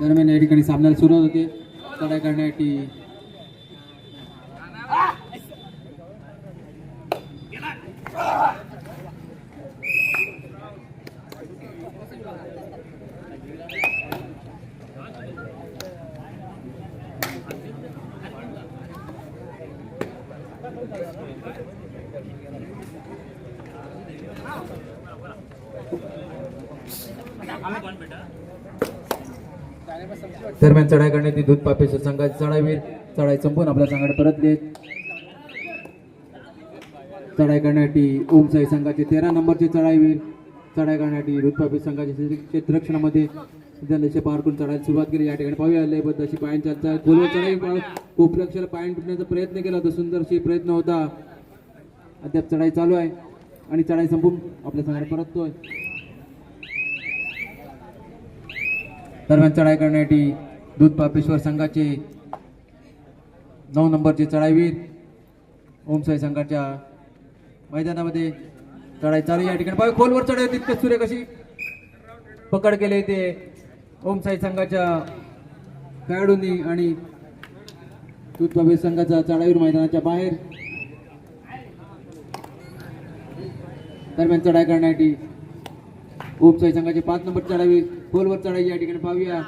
दरम्यान या ठिकाणी सामन्याला सुरुवात होते. चढाई करण्यासाठी दरम्यान चढाई करण्याची दूध पापेश्वर संघाची चढाईवीर चढाई संपून आपल्या संघाने परत देत चढाई करण्यासाठी ओमसाई संघाचे तेरा नंबरचे चढाईवीर चढाई करण्यासाठी दूध संघाचे क्षेत्ररक्षणामध्ये लक्ष पार करून चढायला सुरुवात केली. या ठिकाणी पाहूया लयबद्ध अशी पायन चालतात खोलवर चढाई उपलक्षाला लक्षाला पायन तुटण्याचा प्रयत्न केला होता. सुंदरशी प्रयत्न होता. अद्याप चढाई चालू आहे. आणि चढाई संपून आपल्या संघाने परततोय. दरम्यान चढाई करण्यासाठी दूध पापेश्वर संघाचे नऊ नंबरचे चढाईवीर ओमसाई संघाच्या मैदानामध्ये चढाई चालू या ठिकाणी पाहू खोलवर चढाई तितके सूर्य कशी पकड केले ते ओमसाई संघाच्या खेळाडूंनी आणि दूध पापेश्वर संघाचा चढाईवीर मैदानाच्या बाहेर. दरम्यान चढाई करण्यासाठी ओमसाई संघाचे पाच नंबर चढावी खोलवर चढाई या ठिकाणी पाहूया.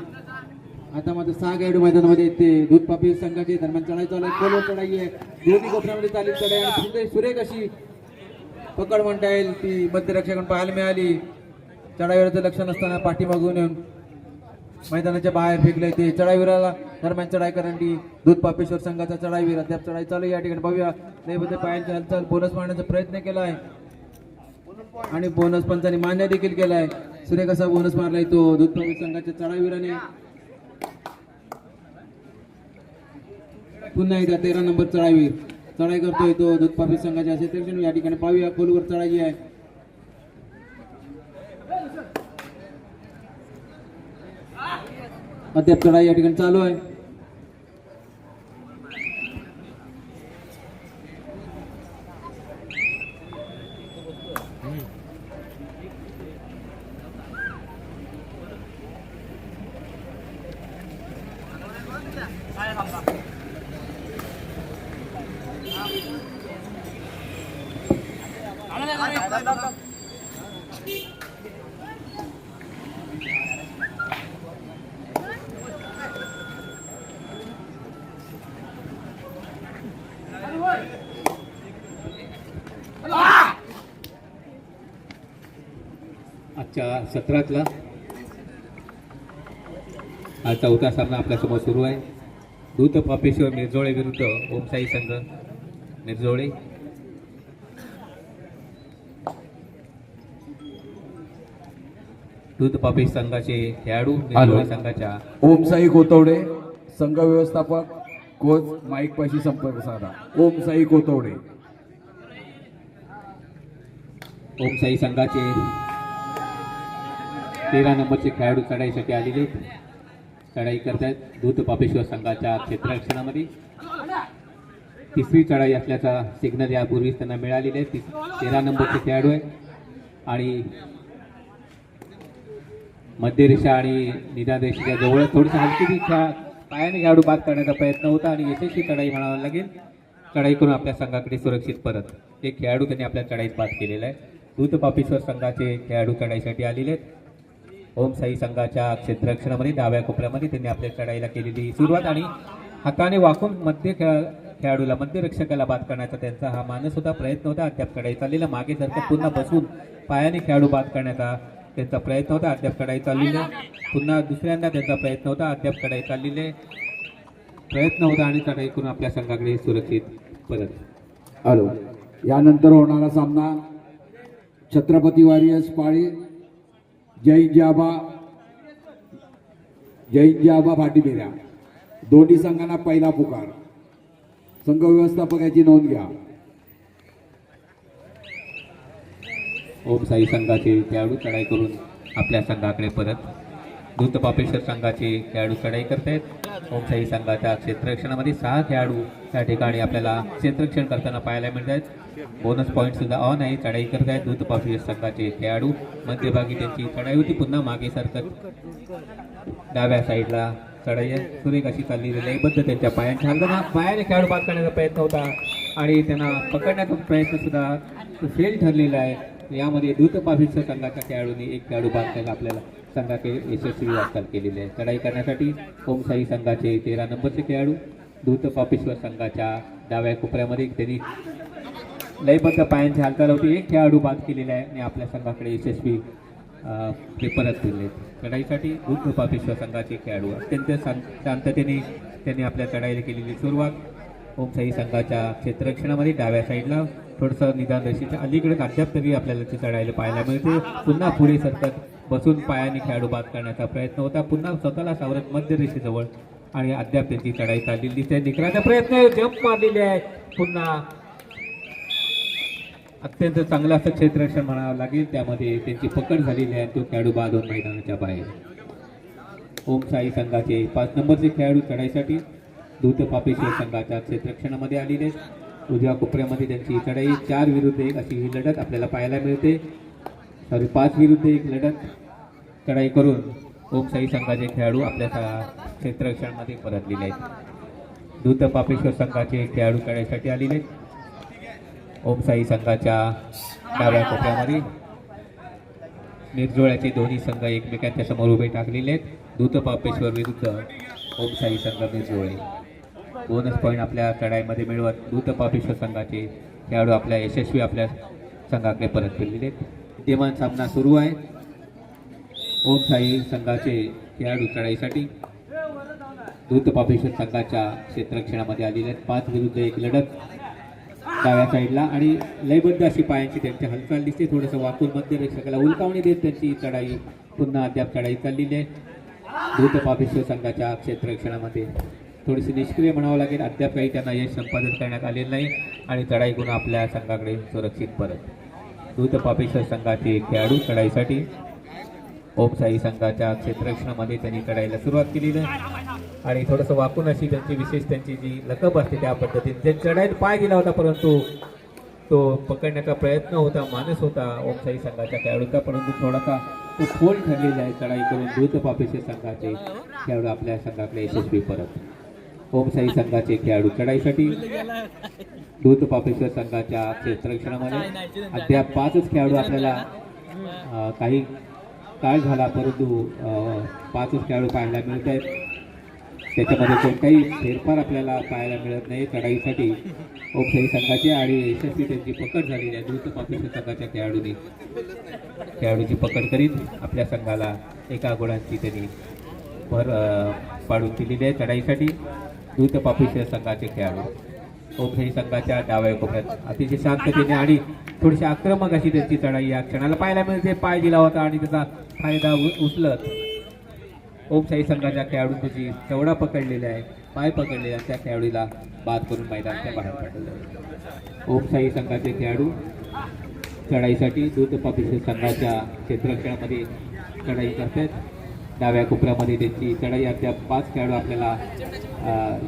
आता माझं सहा खेळाडू मैदानामध्ये येते. दूध पापी संघाचे दरम्यान चढाई चालू आहे. खोलवर चढाई आहे. दोन्ही कोपऱ्यामध्ये चालेल चढाई आणि सुंदर सुरेख अशी पकड म्हणता येईल. ती मध्यरक्षकांना पाहायला मिळाली. चढाईवरचं लक्ष नसताना पाठीमागून येऊन मैदानाच्या बाहेर फेकले ते. चढाईवीराला दरम्यान चढाई करंटी दूध पापेश्वर संघाचा चढाईवीर. अद्याप चढाई चालू या ठिकाणी पाहूया लयबद्ध पायांची हालचाल. बोनस मारण्याचा प्रयत्न केला आहे आणि बोनस पंचाने मान्य देखील केलाय. सुरेख असा बोनस मारलाय तो. दूध प्रवेश संघाच्या चढाईवीराने. पुन्हा एकदा तेरा नंबर चढावीर. चढाई करतोय तो दूध प्रवेश संघाच्या क्षेत्रक्षण या ठिकाणी पाहूया खोलवर चढाई आहे. अद्याप चढाई या ठिकाणी चालू आहे. सत्रातला. हा चौथा सामना आपल्यासमोर सुरू आहे. दूत पापेश्वर निर्जोळे विरुद्ध ओमसाई संघ. निर्जोळे दूत पापेश संघाचे खेळाडू निर्जोळे संघाच्या. ओमसाई कोतवडे संघ व्यवस्थापक कोच माईक पाशी संपर्क साधा. ओमसाई कोतवडे. ओमसाई संघाचे तेरा नंबरचे खेळाडू चढाईसाठी आलेले आहेत. चढाई करतायत दूत पापेश्वर संघाच्या क्षेत्ररक्षणामध्ये. तिसरी चढाई असल्याचा सिग्नल यापूर्वीच त्यांना मिळालेले आहे. तिस तेरा नंबरचे खेळाडू आहे आणि मध्यरेषा आणि निदानरेषेच्या जवळ थोडीशी हलकी दिशा पायाने खेळाडू बाद करण्याचा प्रयत्न होता आणि यशस्वी चढाई म्हणावा लागेल. चढाई करून आपल्या संघाकडे सुरक्षित परत. एक खेळाडू त्यांनी आपल्या चढाईत बाद केलेला आहे. दूत पापेश्वर संघाचे खेळाडू चढाईसाठी आलेले आहेत. ओम साई संघाच्या क्षेत्ररक्षणामध्ये डाव्या कोपऱ्यामध्ये त्यांनी आपल्या चढाईला केलेली सुरुवात आणि हाताने वाकून मध्य खेळ खेळाडूला मध्यरक्षकाला बाद करण्याचा त्यांचा हा मानस होता प्रयत्न होता अद्याप चढाई चाललेला. मागे सरकत पुन्हा बसून पायाने खेळाडू बाद करण्याचा त्यांचा प्रयत्न होता अद्याप चढाई चाललेला पुन्हा दुसऱ्यांदा त्यांचा प्रयत्न होता अद्याप चढाई चाललेले प्रयत्न होता आणि चढाई करून आपल्या संघाकडे सुरक्षित परत आलो. यानंतर होणारा सामना छत्रपती वारियर्स पाळी जैन जाबा. जैन जाबा फाटीमेऱ्या दोन्ही संघांना पहिला पुकार. संघ व्यवस्थापकाची नोंद घ्या. ओम साई संघाचे खेळाडू चढाई करून आपल्या संघाकडे परत दूत पापेश्वर संघाचे खेळाडू चढाई करतायत. ओमशाही संघाच्या क्षेत्ररक्षणामध्ये सहा खेळाडू त्या ठिकाणी आपल्याला क्षेत्ररक्षण करताना पाहायला मिळत आहेत बोनस पॉईंट सुद्धा ऑन आहे. चढाई करतायत दूत पापेश्वर संघाचे खेळाडू मध्यभागी त्यांची चढाई होती. पुन्हा मागे सरकत डाव्या साईडला चढाई आहे. सुरेख अशी चाललेली लयबद्ध त्यांच्या पायांच्या हलताना पायाने खेळाडू बाद करण्याचा प्रयत्न होता आणि त्यांना पकडण्याचा प्रयत्न सुद्धा फेल ठरलेला आहे. यामध्ये दूत पाभिष्य संघाच्या खेळाडूंनी एक खेळाडू बाद केला आपल्याला. संघाचे यशस्वी वाटचाल केलेली आहे. चढाई करण्यासाठी ओमसाई संघाचे तेरा नंबरचे खेळाडू दूत पापेश्वर संघाच्या डाव्या कोपऱ्यामध्ये त्यांनी लयबद्ध पायांची हालचाल होती. एक खेळाडू बाद केलेला आहे आणि आपल्या संघाकडे यशस्वी ते परत दिले चढाईसाठी दूध पापेश्वर संघाचे खेळाडू अत्यंत शां- शांततेने त्यांनी आपल्या चढाईला केलेली सुरुवात. ओमशाही संघाच्या क्षेत्ररक्षणामध्ये डाव्या साईडला थोडंसं निदान रेषेच्या अलीकडे अद्याप तरी आपल्याला ते चढायला पाहायला मिळते. पुन्हा पुढे सरकत बसून पायाने खेळाडू बाद करण्याचा प्रयत्न होता. पुन्हा स्वतःला सावरत मध्य रेषेजवळ आणि अद्याप त्यांची चढाई चाललेली दिसते. निकराचा प्रयत्न जंप मारलेले आहे. पुन्हा अत्यंत चांगलं असं क्षेत्ररक्षण म्हणावं लागेल. त्यामध्ये त्यांची पकड झालेली आहे. तो खेळाडू बाद होऊन मैदानाच्या बाहेर. ओम साई संघाचे पाच नंबरचे खेळाडू चढाईसाठी धूत पापेश्वर संघाच्या क्षेत्ररक्षणामध्ये आलेले आहेत. उजव्या कोपऱ्यामध्ये त्यांची चढाई. चार विरुद्ध एक अशी ही लढत आपल्याला पाहायला मिळते. सॉरी पाच विरुद्ध एक लढत. चढाई करून ओम संघाचे खेळाडू आपल्या सा- क्षेत्ररक्षणामध्ये परतलेले आहेत. धूत पापेश्वर संघाचे खेळाडू खेळण्यासाठी आलेले आहेत. ओमसाई संघाच्या डाव्या कोपऱ्यामध्ये निर्जोळ्याचे दोन्ही संघ एकमेकांच्या समोर उभे टाकलेले आहेत. धूत पापेश्वर विरुद्ध ओमसाई संघ निर्जोळे. बोनस पॉईंट आपल्या चढाईमध्ये मिळवत धूत पापेश्वर संघाचे खेळाडू आपल्या यशस्वी आपल्या संघाकडे परत फिरलेले आहेत. विद्यमान सामना सुरू आहे. ओम साई संघाचे खेळाडू चढाईसाठी दूत पापेश्वर संघाच्या क्षेत्ररक्षणामध्ये आलेले आहेत. पाच विरुद्ध एक लढत डाव्या साईडला आणि लयबद्ध अशी पायांची त्यांची हालचाल दिसते. थोडंसं वाकून मध्य रेषकाला उलकावणी देत त्यांची चढाई पुन्हा अद्याप चढाई चाललेली आहे. दूत पापेश्वर संघाच्या क्षेत्ररक्षणामध्ये थोडीशी निष्क्रिय म्हणावं लागेल. अद्याप काही त्यांना यश संपादन करण्यात आलेलं नाही आणि चढाई करून आपल्या संघाकडे सुरक्षित परत. दूत पापेश्वर संघाचे खेळाडू चढाईसाठी ओमसाई संघाच्या क्षेत्ररक्षणामध्ये त्यांनी चढायला सुरुवात केलेली आहे. आणि थोडंसं वाकून अशी त्यांची विशेष त्यांची जी लकब असते त्या पद्धतीने त्यांनी चढायला पाय दिला होता परंतु तो पकडण्याचा प्रयत्न होता मानस होता ओमसाई संघाच्या खेळाडूचा परंतु थोडासा तो खोल ठरलेला आहे चढाई करून दूत पापेश्वर संघाचे खेळाडू आपल्या संघाकडे यशस्वी परत. ओमसाई संघाचे खेळाडू चढाईसाठी दूत पापेश्वर संघाच्या क्षेत्ररक्षणामध्ये अद्याप पाचच खेळाडू आपल्याला काही काळ झाला परंतु पाचच खेळाडू पाहायला मिळत आहेत. त्याच्यामध्ये कोणताही फेरफार आपल्याला पाहायला मिळत नाही. चढाईसाठी ओमशाही संघाची आणि यशस्वी त्यांची पकड झालेली आहे. द्रुत पापेश्वर संघाच्या खेळाडूंनी. खेळाडूची पकड करीत आपल्या संघाला एका गुणांची त्यांनी भर पाडून दिलेली आहे. चढाईसाठी द्रुत पापेश्वर संघाचे खेळाडू. ओमशाही संघाच्या डाव्या कोपऱ्यात. अतिशय शांततेने आणि थोडीशी आक्रमक अशी त्यांची चढाई या क्षणाला पाहायला मिळते. पाय दिला होता आणि त्याचा फायदा उचलत ओमशाही संघाच्या खेळाडूंची चवडा पकडलेला आहे. पाय पकडलेला त्या खेळाडूला बाद करून मैदानाच्या बाहेर पडलेलं आहे ओमशाही संघाचे खेळाडू चढाईसाठी दूध पापेश्वर संघाच्या क्षेत्रक्षणामध्ये चढाई करतात डाव्या कोपऱ्यामध्ये त्यांची चढाई अद्याप पाच खेळाडू आपल्याला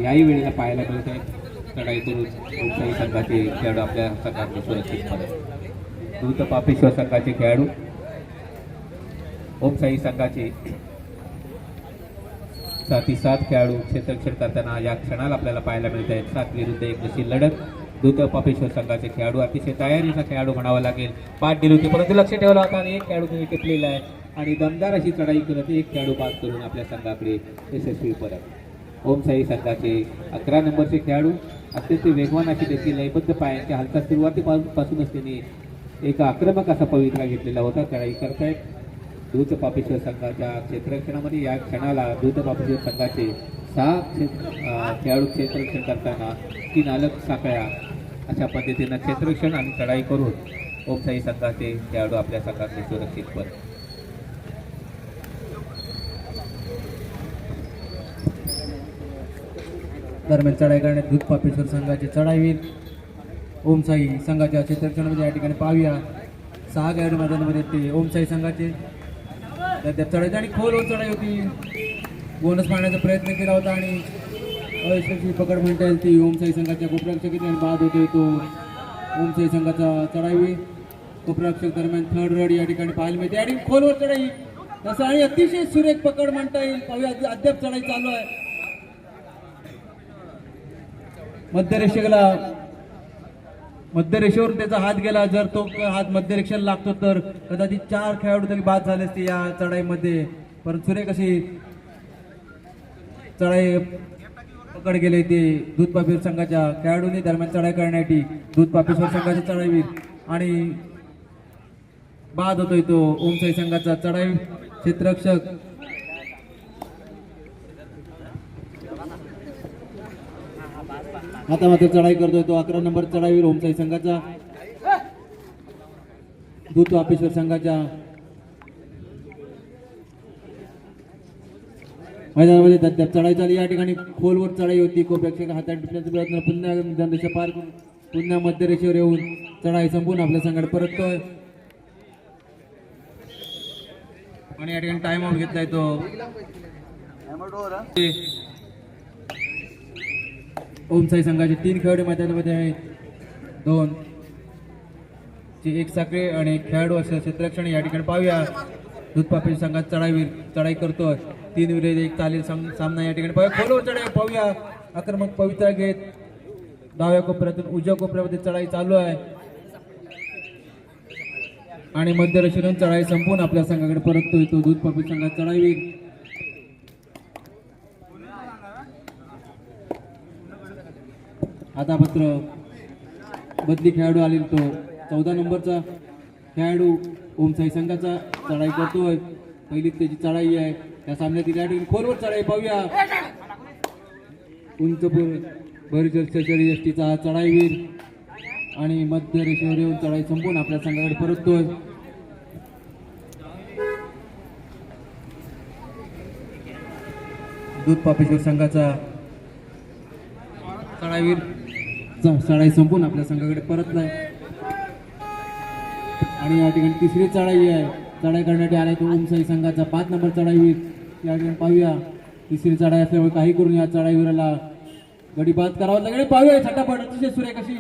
याही वेळेला पाहायला मिळत आहेत. चढाई करून संघाचे खेळाडू आपल्या संघात सुरक्षित झाले. दूत पापेश्वर संघाचे खेळाडू ओमशाही संघाचे साथी सात खेळाडू क्षेत्ररक्षण करताना या क्षणाला आपल्याला पाहायला मिळत आहेत. सात विरुद्ध एक जशी लढत दूत पापेश्वर संघाचे खेळाडू अतिशय तयारीचा खेळाडू म्हणावा लागेल. पाठ दिली होती परंतु लक्ष ठेवला होता आणि एक खेळाडू तुम्ही टिपलेला आहे. आणि दमदार अशी चढाई करत एक खेळाडू पास करून आपल्या संघाकडे यशस्वी परत. ओमसाई संघाचे अकरा नंबरचे खेळाडू अत्यंत वेगवान अशी त्याची लयबद्ध पायांच्या हालचाल सुरुवातीपासूनच त्यांनी एक आक्रमक असा पवित्रा घेतलेला होता. कराई करतायत दूत पापेश्वर संघाच्या क्षेत्ररक्षणामध्ये या क्षणाला दूत पापेश्वर संघाचे सहा क्षेत्र खेळाडू क्षेत्ररक्षण करताना तीन अलग साखळ्या अशा पद्धतीनं क्षेत्ररक्षण आणि चढाई करून ओमसाई संघाचे खेळाडू आपल्या संघाचे सुरक्षित पण दरम्यान चढाई करण्यात दूध पापेश्वर संघाचे चढाईवीर ओमसाई संघाच्या क्षेत्रक्षणामध्ये या ठिकाणी पाहूया. सहा खेळाडू मैदानामध्ये ते ओमसाई संघाचे. त्या चढायची आणि खोल चढाई होती. बोनस मारण्याचा प्रयत्न केला होता आणि अयशस्वी पकड म्हणता येईल ती ओमसाई संघाच्या कोपरक्षक आणि बाद होतोय तो. ओमसाई संघाचा चढाई गोपरक्षक दरम्यान थर्ड रड या ठिकाणी पाहायला मिळते. आणि खोलवर चढाई. तसं आणि अतिशय सुरेख पकड म्हणता येईल. पाहूया अद्याप चढाई चालू आहे. मध्यरेषेला मध्यरेषेवर त्याचा हात गेला. जर तो हात मध्यरेषेला लागतो तर कदाचित चार खेळाडू तरी बाद झाले असते या चढाईमध्ये. परंतु सुरेख अशी चढाई पकड गेले ते दूध पापेश्वर संघाच्या खेळाडूंनी दरम्यान चढाई करण्यासाठी दूध पापेश्वर संघाच्या चढाईवीर. आणि बाद होतोय तो ओमसाई संघाचा चढाई. क्षेत्ररक्षक आता मात्र चढाई करतोय तो अकरा नंबर चढाईवीर ओमसाई संघाचा. दूत वापेश्वर संघाच्या मैदानामध्ये अद्याप चढाई चालली. या ठिकाणी खोलवर चढाई होती. को हातात टिपण्याचा प्रयत्न. पुन्हा मैदान पार करून पुन्हा मध्यरेषेवर येऊन चढाई संपून आपल्या संघात परततोय. आणि या ठिकाणी टाइम आउट घेतलाय तो. ओमसाई संघाचे तीन खेळाडू मैदानामध्ये आहेत. दोन. चे एक साखळी आणि एक खेळाडू असं क्षेत्रक्षण या ठिकाणी पाहूया. दूधपापी संघात चढाईवीर चढाई करतोय. तीन विरोध एक चालेल साम- सामना या ठिकाणी पाहूया. खोलवर चढाई पाहूया. आक्रमक पवित्रा घेत. डाव्या कोपऱ्यातून उजव्या कोपऱ्यामध्ये चढाई चालू आहे. आणि मध्यरेषेतून चढाई संपून आपल्या संघाकडे परततोय तो दूध पापी संघात चढाईवीर आता मात्र बदली खेळाडू आलेला तो चौदा नंबरचा खेळाडू ओमसाई संघाचा चढाई करतोय. पहिली त्याची चढाई आहे. त्या सामन्यातील या ठिकाणी खोलवर चढाई पाहूया. उंचपूर उंच भरचर्चा एसटीचा हा चढाईवीर आणि मध्य रेषेवर येऊन चढाई संपून आपल्या संघाकडे परततोय. दूध पापेश्वर संघाचा चढाईवीर चढाई संपून आपल्या संघाकडे परतलाय. आणि या ठिकाणी तिसरी चढाई आहे. चढाई करण्यासाठी आलाय तो ओमसाई संघाचा पाच नंबर चढाई या ठिकाणी पाहूया. तिसरी चढाई असल्यामुळे काही करून या चढाईवीराला गडी बाद करावा लागेल. पाहूया छटापट अतिशय सुरेख अशी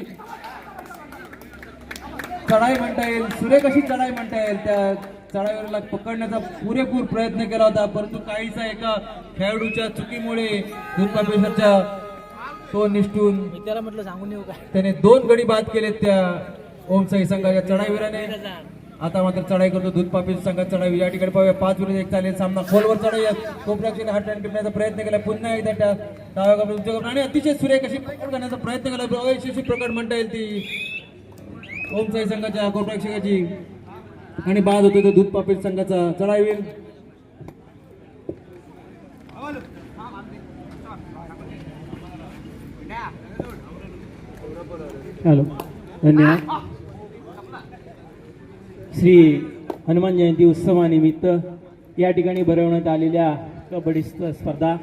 चढाई म्हणता येईल. सुरेख अशी चढाई म्हणता येईल. त्या चढाईवरला पकडण्याचा पुरेपूर प्रयत्न केला होता. परंतु काहीसा एका खेळाडूच्या चुकीमुळे दुर्गापेशरच्या तो निष्ठून त्याला म्हटलं सांगून येऊ काय त्याने दोन गडी बाद केलेत त्या ओमसाई संघाच्या चढाईवीराने आता मात्र चढाई करतो दूध पापी संघात चढाई या ठिकाणी पाहूया पाच विरुद्ध एक चालेल सामना. खोलवर चढाई कोपऱ्याचे हात टिपण्याचा प्रयत्न केला. पुन्हा एकदा त्या डाव्या आणि अतिशय सुरेख अशी पकड करण्याचा प्रयत्न केला. अयशस्वी प्रकट म्हणता येईल ती. ओमसाई संघाच्या कोपराक्षकाची आणि बाद होतो तो दूध पापी संघाचा चढाईवीर हॅलो. धन्यवाद. श्री हनुमान जयंती उत्सवानिमित्त या ठिकाणी भरवण्यात आलेल्या कबड्डी स्पर्धा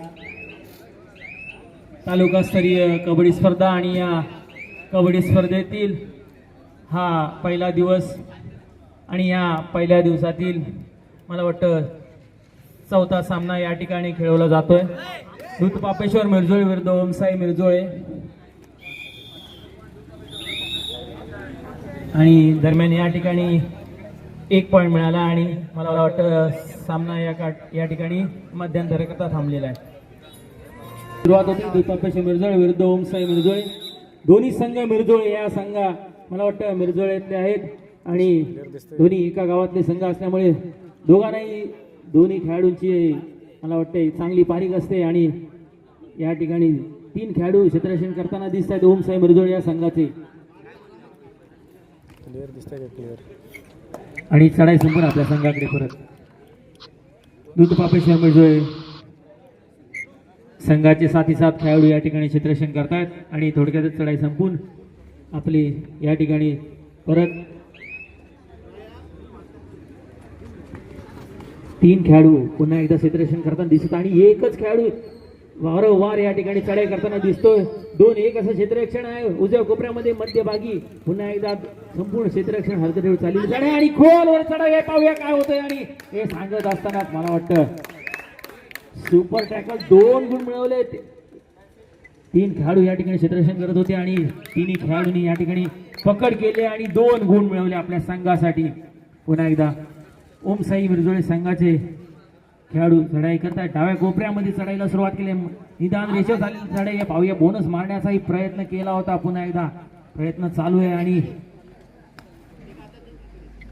तालुकास्तरीय कबड्डी स्पर्धा आणि या कबड्डी स्पर्धेतील हा पहिला दिवस आणि या पहिल्या दिवसातील मला वाटतं चौथा सामना या ठिकाणी खेळवला जातोय. दूध पापेश्वर मिरजोळे विरुद्ध ओमसाई मिरजोळे. आणि दरम्यान या ठिकाणी एक पॉईंट मिळाला आणि मला वाटतं सामना या का या ठिकाणी मध्यंतराकरता थांबलेला आहे. सुरुवात होती दीपापेश मिरजोळे विरुद्ध ओमसाई मिरजोळे. दोन्ही संघ मिरजोळे या संघा मला वाटतं मिरजोळेतले आहेत. आणि दोन्ही एका गावातले संघ असल्यामुळे दोघांनाही दोन्ही खेळाडूंची मला वाटते चांगली पारिक असते आणि या ठिकाणी तीन खेळाडू क्षेत्ररक्षण करताना दिसत आहेत ओमसाई मिरजोळे या संघाचे. आणि चढाई संपून आपल्या संघाकडे परत. दूध पापेश्वर मिरजोळे. संघाचे साथी सात खेळाडू या ठिकाणी क्षेत्ररक्षण करतायत आणि थोडक्यातच चढाई संपून आपली या ठिकाणी परत तीन खेळाडू पुन्हा एकदा क्षेत्ररक्षण करताना दिसत आणि एकच खेळाडू वारंवार या ठिकाणी चढाई करताना दिसतोय. दोन एक असं क्षेत्ररक्षण आहे. उजव्या कोपऱ्यामध्ये मध्यभागी पुन्हा एकदा संपूर्ण क्षेत्ररक्षण ठेव चालू चढाई आणि खोलवर चढाई पाहूया काय होतंय आणि हे सांगत असतानाच मला वाटतं सुपर टॅकल दोन गुण मिळवले. तीन खेळाडू या ठिकाणी क्षेत्ररक्षण करत होते आणि तिन्ही खेळाडूंनी या ठिकाणी पकड केले आणि दोन गुण मिळवले आपल्या संघासाठी. पुन्हा एकदा ओम साई मिरजोळे संघाचे खेळाडू चढाई करतात डाव्या कोपऱ्यामध्ये चढाईला सुरुवात केली. निदान रेषेवर झालेली चढाई या पाहूया. बोनस मारण्याचाही प्रयत्न केला होता पुन्हा एकदा. प्रयत्न चालू आहे आणि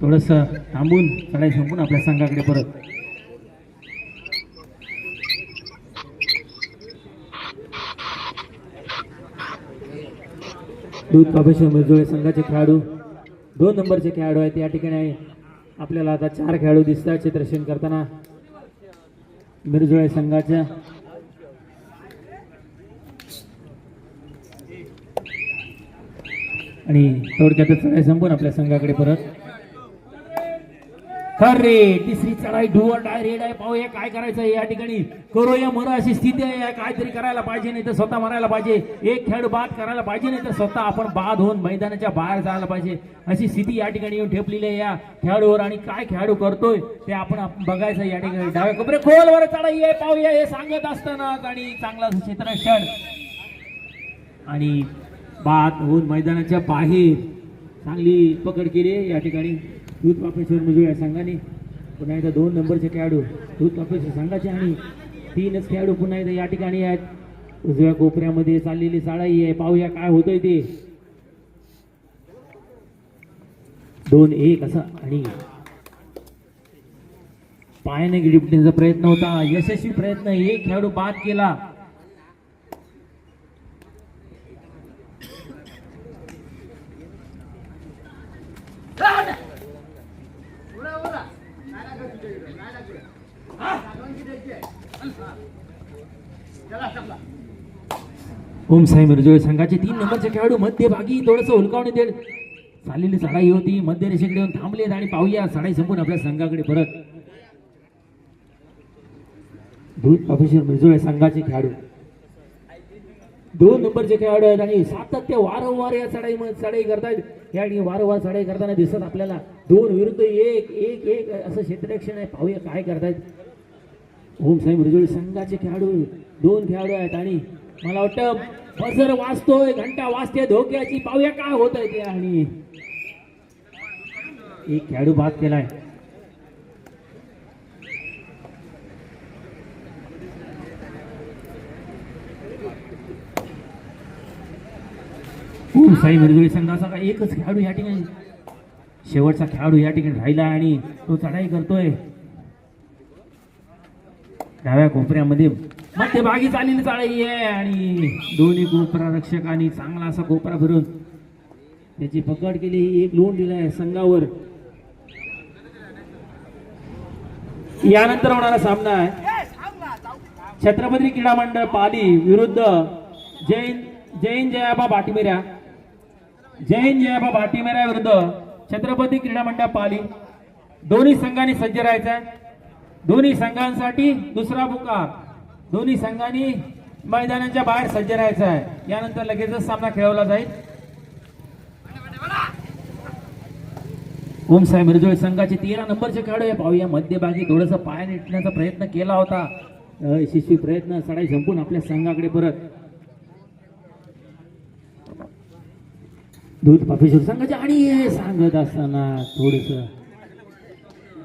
थोडस थांबून चढाई संपून आपल्या संघाकडे परत. दूध कापेश्वर मिरजोळे संघाचे खेळाडू. दोन नंबरचे खेळाडू आहेत. या ठिकाणी आपल्याला आता चार खेळाडू दिसतात चित्रशन करताना. मिरजुळे संघाच्या. आणि थोडक्यातच चढाई संपून आपल्या संघाकडे परत. अरे तिसरी चढाई डुअर डाय रेड आहे पाहूया काय करायचं या ठिकाणी? करूया मरो अशी स्थिती आहे. या काहीतरी करायला पाहिजे नाही तर स्वतः मारायला पाहिजे. एक खेळ बाद करायला पाहिजे नाही तर स्वतः आपण बाद होऊन मैदानाच्या बाहेर जायला पाहिजे. अशी स्थिती या ठिकाणी येऊन ठेपलेली आहे या खेळाडूवर. आणि काय खेळाडू करतोय ते आपण बघायचं या ठिकाणी. डाव्या कपडे खोलवर चढाई आहे. पाहूया हे सांगत असताना आणि चांगला क्षेत्रक्षण आणि बाद होऊन मैदानाच्या बाहेर चांगली पकड केली या ठिकाणी. दूध पापेश्वर मुजुळ संघाने पुन्हा एकदा दोन नंबरचे खेळाडू दूध पापेश्वर संघाचे आणि तीनच खेळाडू पुन्हा एकदा या ठिकाणी आहेत. उजव्या कोपऱ्यामध्ये चाललेली साळाई आहे. पाहूया काय होतंय ते. दोन एक असं आणि पायाने गिडीपटीचा प्रयत्न होता. यशस्वी प्रयत्न. एक खेळाडू बाद केला. ओम साई मिरजोळे संघाचे तीन नंबरचे खेळाडू मध्यभागी थोडस हुलकावणी दे चाललेली चढाई होती. मध्य रेषेकडे येऊन थांबलेत आणि पाहूया चढाई संपून आपल्या संघाकडे परत. दूध ऑफिशियल मिरजोळे संघाचे खेळाडू. दोन नंबरचे खेळाडू आहेत आणि सातत्य वारंवार या चढाई चढाई करतायत. या ठिकाणी वारंवार चढाई करताना दिसत आपल्याला दोन विरुद्ध एक एक एक असं क्षेत्ररक्षण आहे. पाहूया काय करतायत. ओम साई मिरजोळी संघाचे खेळाडू दोन खेळाडू आहेत आणि मला वाटतं बसर वाचतोय घंटा वाजते धोक्याची पाहूया काय होत आहे ते आणि? एक खेळाडू बाद केलाय. साई मिरजोळी संघाचा का एकच खेळाडू या ठिकाणी. शेवटचा खेळाडू या ठिकाणी राहिला आणि तो चढाई करतोय. डाव्या कोपऱ्यामध्ये मध्यभागी चालीने चाळी आहे आणि दोन्ही कोपरा रक्षकांनी चांगला असा कोपरा भरून त्याची पकड केली. एक लोन दिलाय संघावर. यानंतर होणारा सामना आहे. छत्रपती क्रीडा मंडळ पाली विरुद्ध जैन जैन जयाबा भाटीमेऱ्या जैन जयाबा भाटीमेऱ्या विरुद्ध छत्रपती क्रीडा मंडळ पाली. दोन्ही संघांनी सज्ज राहायचं आहे दोन्ही संघांसाठी दुसरा पुकार. दोन्ही संघांनी मैदानाच्या बाहेर सज्ज राहायचं आहे. यानंतर लगेचच सामना खेळवला जाईल. ओम साहेब मिरजोळे संघाचे तेरा नंबरचे खेळाडू आहे. पाहूया मध्यभागी थोडस पाय निटण्याचा प्रयत्न केला होता. यशस्वी प्रयत्न सडाई संपून आपल्या संघाकडे परत. दूध पापेश्वर संघाचे आणि हे सांगत असताना थोडस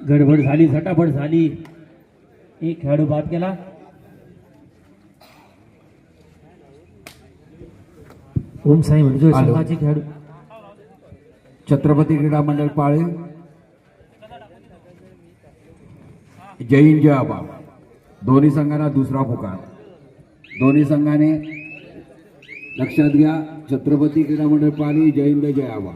गडबड झाली झटापट झाली. एक खेळाडू बाद केला. ओम साई म्हणजे. संघाचे खेळाडू. छत्रपती क्रीडा मंडळ पाळे. जैन जय आबा दोन्ही संघांना दुसरा पुकार. दोन्ही संघाने लक्षात घ्या छत्रपती क्रीडा मंडळ पाली जैन जय आबा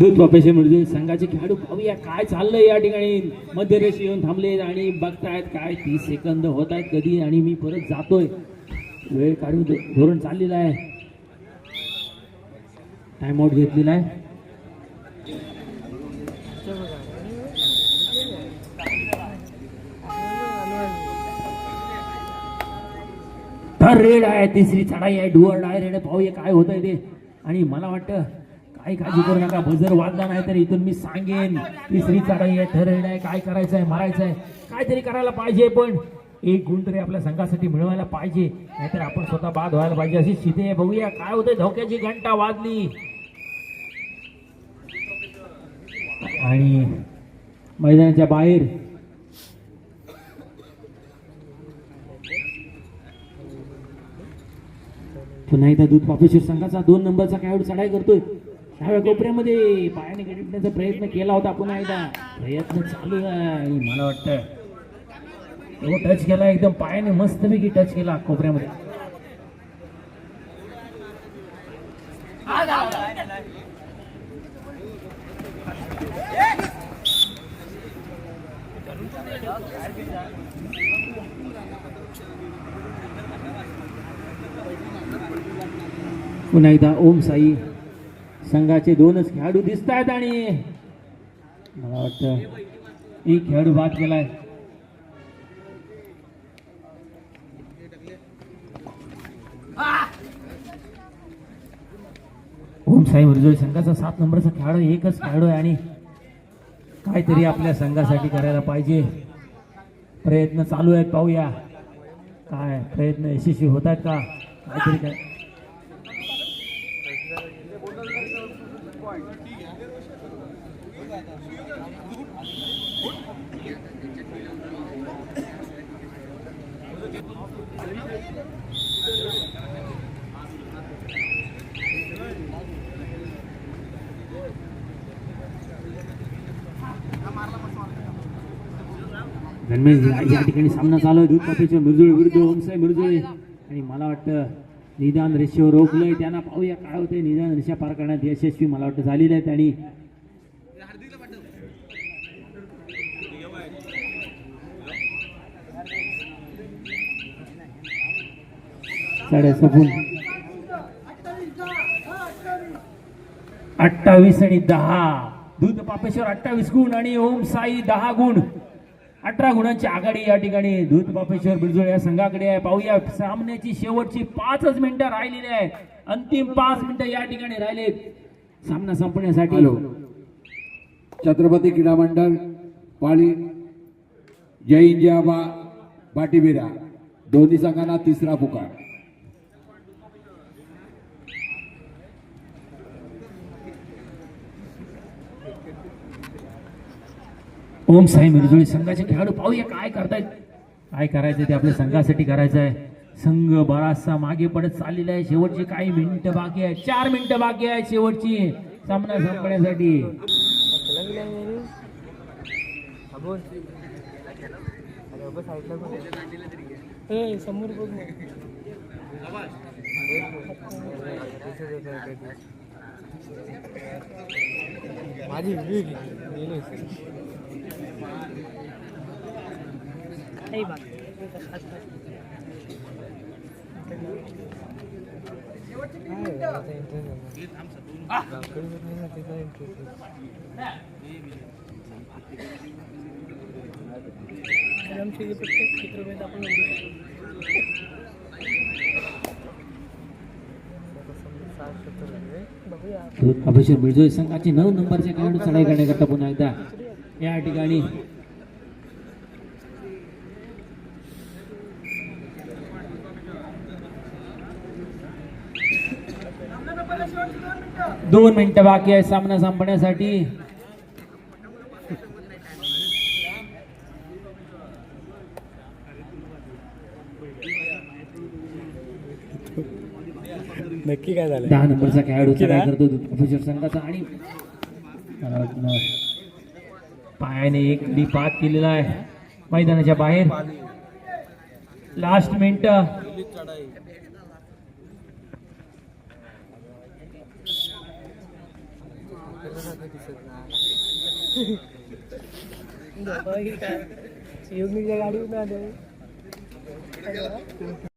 दूध बापेशे म्हणजे संघाचे खेळाडू पाहूया काय चाललंय या ठिकाणी. मध्यरेषी येऊन थांबले आणि बघतायत काय तीस सेकंद होत आहेत कधी आणि मी परत जातोय. वेळ काढून धो- धोरण चाललेलं आहे. टाइम आउट घेतलेला आहे. रेड आहे तिसरी चढाई आहे डुअर आहे रेड पाहूया काय होत आहे ते. आणि मला वाटतं काही काळजी करू नका बजर वाजला नाही तर इथून मी सांगेन. तिसरी चढाई आहे रेड आहे काय करायचं आहे मारायचं आहे काहीतरी करायला पाहिजे पण एक गुण तरी आपल्या संघासाठी मिळवायला पाहिजे. नाहीतर आपण स्वतः बाद व्हायला पाहिजे. अशी स्थिती आहे. बघूया काय होतंय? धोक्याची घंटा वाजली. आणि मैदानाच्या बाहेर पुन्हा एकदा दूध पापेश्वर संघाचा दोन नंबरचा खेळाडू चढाई करतोय? डाव्या कोपऱ्यामध्ये पायाने गडपण्याचा प्रयत्न केला होता पुन्हा एकदा. प्रयत्न चालू आहे मला वाटतं तो टच केला एकदम पायाने मस्तपैकी टच केला कोपऱ्यामध्ये. पुन्हा एकदा ओम साई. संघाचे दोनच खेळाडू दिसत आहेत आणि मला वाटतं एक खेळाडू बाद केलाय. ओम साई संघाचा सात नंबरचा खेळाडू एकच खेळाडू आहे आणि काहीतरी आपल्या संघासाठी करायला पाहिजे. प्रयत्न चालू आहेत पाहूया. काय प्रयत्न यशस्वी होत आहेत का? काहीतरी काय या ठिकाणी सामना चालू आहे. दूध कापेच्या मिरजुळे विरुद्ध ओमसाई मिरजुळे आणि मला वाटतं निदान रेषेवर रोखलंय. त्यांना पाहूया काय होते निदान रेषा पार करण्यात यशस्वी मला वाटतं झालेलं आहेत आणि अठ्ठावीस आणि दहा. दूध पापेश्वर अठ्ठावीस गुण आणि ओम साई दहा गुण. अठरा गुणांची आघाडी या ठिकाणी. दूध पापेश्वर बिरजुळ या संघाकडे आहे. पाहूया सामन्याची शेवटची पाचच मिनिटं राहिलेली आहे अंतिम पाच मिनिटं या ठिकाणी राहिलेत सामना संपण्यासाठी. छत्रपती क्रीडा मंडळ पाळी जय हिंद जय आबा बाटीबिरा दोन्ही संघांना तिसरा पुकार. ओम साई मिरजोळी संघाचे खेळाडू पाहूया काय करतायत. काय करायचं ते आपल्या संघासाठी करायचं आहे संघ बराचसा मागे पडत चाललेला आहे. शेवटची काही मिनिटं बाकी आहे चार मिनिटं बाकी आहे शेवटची. सामना संपण्यासाठी. समोर माझी व्हिडिओ गेली काही बाकी आमचे प्रत्येक चित्रपट आपण बघूया संघाचे नऊ नंबरचे खेळाडू चढाई करण्याकरता पुन्हा एकदा या ठिकाणी. दोन मिनिटं बाकी आहे सामना संपण्यासाठी. नक्की काय झालं दहा नंबरचा खेळाडू करतो संघाचा आणि पायाने एक डी पात केलेला आहे. मैदानाच्या बाहेर. लास्ट मिनिट योगनीच्या गाडी